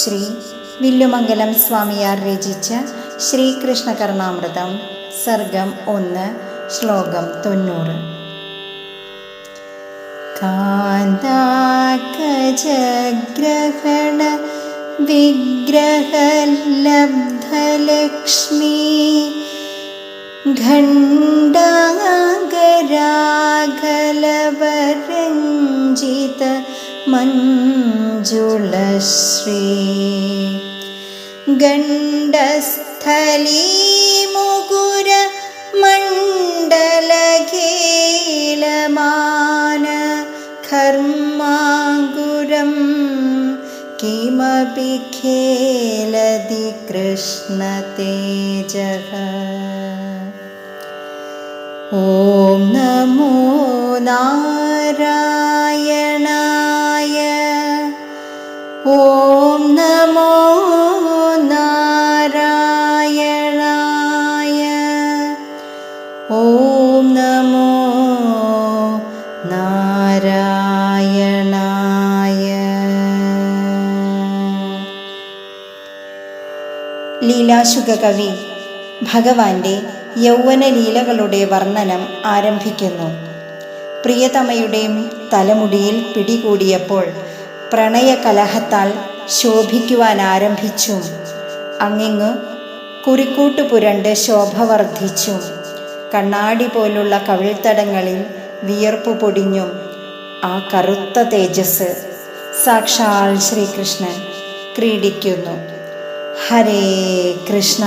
ശ്രീ വില്ലുമംഗലം സ്വാമിയാർ രചിച്ച ശ്രീകൃഷ്ണ കർണാമൃതം സർഗം ഒന്ന് ശ്ലോകം തൊണ്ണൂറ്. കാന്താകജഗ്രഹണ വിഗ്രഹലബ്ധലക്ഷ്മീ मञ्जुलश्री। गण्डस्थलीमुगुर मण्डलघेलमानखर्मागुरं किमपि खेलदि कृष्णतेजः। ॐ नमो नारायण। ഓം നമോ നാരായണായ. ഓം നമോ നാരായണായ. ലീലാശുക കവി ഭഗവാന്റെ യൗവനലീലകളുടെ വർണനം ആരംഭിക്കുന്നു. പ്രിയതമയുടെ തലമുടിയിൽ പിടികൂടിയപ്പോൾ പ്രണയകലഹത്താൽ ശോഭിക്കുവാൻ ആരംഭിച്ചു അങ്ങിങ്ങ് കുറിക്കൂട്ട് പുരണ്ട് ശോഭ വർദ്ധിച്ചു കണ്ണാടി പോലുള്ള കവിൾത്തടങ്ങളിൽ വിയർപ്പ് പൊടിഞ്ഞും ആ കറുത്ത തേജസ് സാക്ഷാൽ ശ്രീകൃഷ്ണൻ ക്രീഡിക്കുന്നു. ഹരേ കൃഷ്ണ.